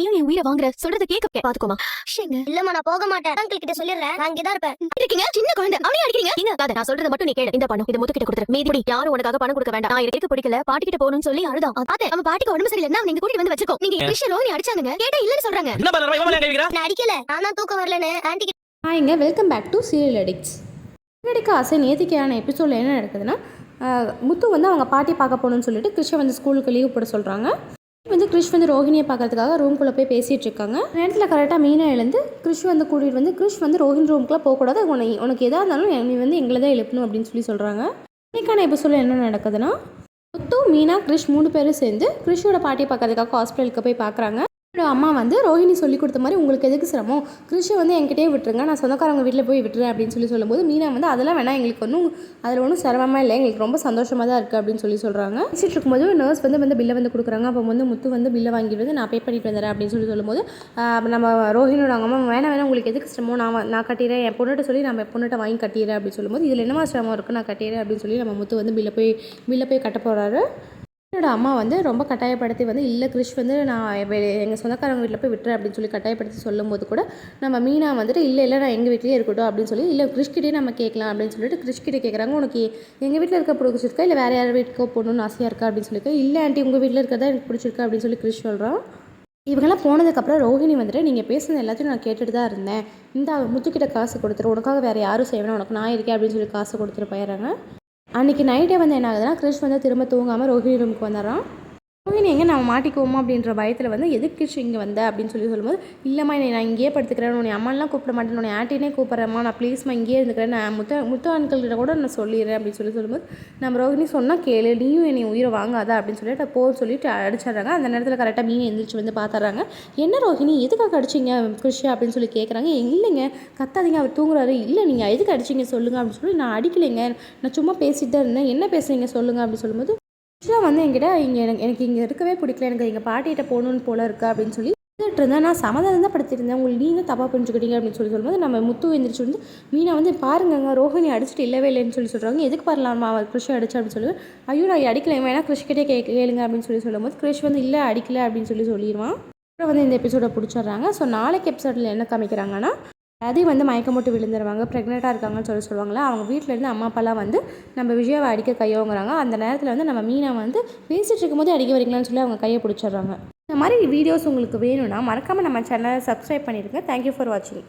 நீயும் என் உயிரை வாங்குற சொல்றத கேட்க பாத்துக்கோமா. இல்லம்மா நான் போக மாட்டேன். அங்கிள் கிட்ட சொல்லிடுறேன். நான் இங்கதான் இருப்பேன். இருக்கீங்க? சின்ன குழந்தை. அவனே அடிக்கிறீங்க? நீங்க அத நான் சொல்றத மட்டும் நீ கேளு. இந்த பணம் இது முத்து கிட்ட கொடுத்துரு. மீதி படி யாரும் உனக்காக பணம் கொடுக்க வேண்டாம். நான் எனக்கு பிடிக்கல. பாட்டி கிட்ட போகணும்னு சொல்லி அழுதான். நம்ம பாட்டிக்கு உடம்பு சரியில்லைன்னா நீங்க கூட்டிட்டு வந்து வச்சுக்கோ. நீங்க விஷயம் ரோஹினி அடிச்சாங்க கேட்டா இல்லன்னு சொல்றாங்க. நான் அடிக்கல. நான் தூக்கம் வரலன்னு aunty ஹாய்ங்க welcome back to serial addicts அடிக்க ஆசை நேத்திக்கான எபிசோடில் என்ன நடக்குதுன்னா முத்து வந்து அவங்க பாட்டி பார்க்க போகணும்னு சொல்லிட்டு கிருஷ்ண வந்து ஸ்கூலுக்கு லீவ் போட சொல்கிறாங்க வந்து கிறிஷ் வந்து ரோஹிணியை பார்க்கறதுக்காக ரூம்குள்ளே போய் பேசிகிட்டு இருக்காங்க. நேரத்தில் கரெக்டாக மீனா எழுந்து கிறிஷ் வந்து கூட்டிகிட்டு வந்து கிறிஷ் வந்து ரோஹிணி ரூமுக்குலாம் போகக்கூடாது. உனக்கு உனக்கு எதாக இருந்தாலும் நீ வந்து எங்களை தான் எழுப்பணும் அப்படின்னு சொல்லி சொல்கிறாங்க இன்னைக்கான சொல்ல என்ன நடக்குதுன்னா முத்து மீனா கிருஷ் மூணு பேரும் சேர்ந்து கிறிஷோட பாட்டியை பார்க்கறதுக்காக ஹாஸ்பிட்டலுக்கு போய் பார்க்குறாங்க. என்னோட அம்மா வந்து ரோஹிணி சொல்லி கொடுத்த மாதிரி உங்களுக்கு எதுக்கு சிரமம்? கிருஷி வந்து என்கிட்டயே விட்டுருங்க. நான் சொந்தக்காரங்க வீட்டில் போய் விட்டுறேன் அப்படின்னு சொல்லி சொல்லும்போது மீனா வந்து அதெல்லாம் வேணாம் எங்களுக்கு ஒன்றும் அதில் ஒன்றும் சிரமமாக இல்லை. எங்களுக்கு ரொம்ப சந்தோஷமாக தான் இருக்குது அப்படின்னு சொல்லி சொல்கிறாங்க பேசிட்டு இருக்கும்போது நர்ஸ் வந்து வந்து பில்லை வந்து கொடுக்குறாங்க. அப்போ வந்து முத்து வந்து பில்லை வாங்கிட்டு வந்து நான் பே பண்ணிட்டு வந்துடுறேன் அப்படின்னு சொல்லி சொல்லும்போது நம்ம ரோஹினியோட அவங்க அம்மா வேணாம் வேணாம் உங்களுக்கு எதுக்கு சிரமம்? நான் நான் கட்டிடுறேன். என் பொண்ணுகிட்ட சொல்லி நம்ம பொண்ணுகிட்ட வாங்கி கட்டிடுறேன் அப்படின்னு சொல்லும்போது இதில் என்னமா சிரமம் இருக்குது நான் கட்டிடுறேன் அப்படின்னு சொல்லி நம்ம முத்து வந்து பில்லை போய் பில்லை போய் கட்ட போகிறாரு என்னோட அம்மா வந்து ரொம்ப கட்டாயப்படுத்தி வந்து இல்லை கிறிஷ் வந்து நான் எங்கள் சொந்தக்காரங்க வீட்டில் போய் விட்டுறேன் அப்படின்னு சொல்லி கட்டாயப்படுத்தி சொல்லும்போது கூட நம்ம மீனா வந்துட்டு இல்லை இல்லை நான் எங்கள் வீட்லேயே இருக்கட்டும் அப்படின்னு சொல்லி இல்லை கிறிஷ்கிட்டே நம்ம கேட்கலாம் அப்படின்னு சொல்லிட்டு கிறிஷ்கிட்ட கேட்குறாங்க உனக்கு எங்கள் வீட்டில் இருக்க பிடிச்சிருக்கா? இல்லை வேறு யார் வீட்டுக்கோ போகணும்னு ஆசையாக இருக்கா? அப்படின்னு சொல்லியிருக்கா இல்லை ஆண்டி உங்கள் வீட்டில் இருக்கிறதா எனக்கு பிடிச்சிருக்கா? அப்படின்னு சொல்லி கிறிஷ் சொல்கிறான் இவங்கெல்லாம் போனதுக்கப்புறம் ரோஹிணி வந்துட்டு நீங்கள் பேசுனது எல்லாத்தையும் நான் கேட்டுட்டு தான் இருந்தேன். இந்த முத்துக்கிட்ட காசு கொடுத்துரு. உனக்காக வேறு யாரும் செய்வேன் உனக்கு நான் இருக்கேன் அப்படின்னு சொல்லி காசு கொடுத்துட்டு போயிடுறாங்க. அன்றைக்கி நைட்டே வந்து என்ன ஆகுதுன்னா கிறிஷ் வந்து திரும்ப தூங்காமல் ரோஹிணி ரூமுக்கு வந்துடுறான். எங்கே நம்ம மாட்டிக்குவோமா அப்படின்ற பயத்தில் வந்து எதுக்கு இங்கே வந்த? அப்படின்னு சொல்லி சொல்லும்போது இல்லைம்மா என்னை நான் இங்கேயே படுத்துக்கிறேன். உன்னை அம்மாலாம் கூப்பிட மாட்டேன். உன்னை ஆட்டினே கூப்பிட்றேம்மா. நான் ப்ளீஸ்மா இங்கேயே இருந்துக்கிறேன். நான் முத்த முத்து அன்கள்கிட்ட கூட நான் சொல்லிடுறேன். அப்படின்னு சொல்லி சொல்லும்போது நம்ம ரோஹினி சொன்னால் கேளு. நீயும் என்னை உயிரை வாங்காதா? அப்படின்னு சொல்லிட்டு போன்னு சொல்லிட்டு அடிச்சிடுறாங்க. அந்த நேரத்தில் கரெக்டாக மீன் எந்திரிச்சு வந்து பார்த்துறாங்க என்ன ரோஹினி எதுக்காக அடிச்சிங்க கிறிஷ் அப்படின்னு சொல்லி கேட்குறாங்க இல்லைங்க. கத்தாதீங்க. அவர் தூங்குறாரு. இல்லை நீங்கள் எதுக்கு அடிச்சிங்க சொல்லுங்கள் அப்படின்னு சொல்லி நான் அடிக்கலைங்க. நான் சும்மா பேசிட்டு தான் இருந்தேன். என்ன பேசுறீங்க சொல்லுங்கள் அப்படின்னு சொல்லும்போது ஆக்சுவலாக வந்து என்கிட்ட இங்கே எனக்கு எனக்கு இங்கே இருக்கவே பிடிக்கல. எனக்கு எங்கள் பாட்டிகிட்ட போகணுன்னு போல இருக்கு அப்படின்னு சொல்லி இருந்துட்டு இருந்தேன். நான் சமாதானம் தான் படுத்திருந்தேன். உங்களுக்கு நீங்கள் தப்பாக புரிஞ்சுக்கிட்டீங்க அப்படின்னு சொல்லி சொல்லும்போது நம்ம முத்து எந்திரிச்சு வந்து மீனா வந்து பாருங்கங்க ரோஹிணி அடிச்சுட்டு இல்லவே இல்லைன்னு சொல்லி சொல்கிறாங்க எதுக்கு பாரலாமா அவர் கிருஷ் அடிச்சு? அப்படின்னு சொல்லி ஐயோ நான் அடிக்கல. வேணா கிருஷ்கிட்டே கே கேளுங்க. அப்படின்னு சொல்லி சொல்லும்போது கிருஷ் வந்து இல்லை அடிக்கல. அப்படின்னு சொல்லி சொல்லிடுவான். அப்புறம் வந்து இந்த எபிசோட பிடிச்சிடுறாங்க. ஸோ நாளைக்கு எபிசோடில் என்ன காமிக்கிறாங்கன்னா அதையும் வந்து மயக்கம் போட்டு விழுந்துருவாங்க. ப்ரெக்னெண்ட்டாக இருக்காங்கன்னு சொல்லி சொல்லுவாங்களா அவங்க வீட்டில் இருந்து அம்மா அப்பாலாம் வந்து நம்ம விஜயாவை அடிக்க கையோங்கிறாங்க. அந்த நேரத்தில் வந்து நம்ம மீனா வந்து பேசிகிட்டு இருக்கும்போதே அடிக்க வரீங்களான்னு சொல்லி அவங்க கையை பிடிச்சிடுறாங்க. இந்த மாதிரி வீடியோஸ் உங்களுக்கு வேணும்னா மறக்காமல் நம்ம சேனலை சப்ஸ்கிரைப் பண்ணிடுங்க. தேங்க்யூ ஃபார் வாட்சிங்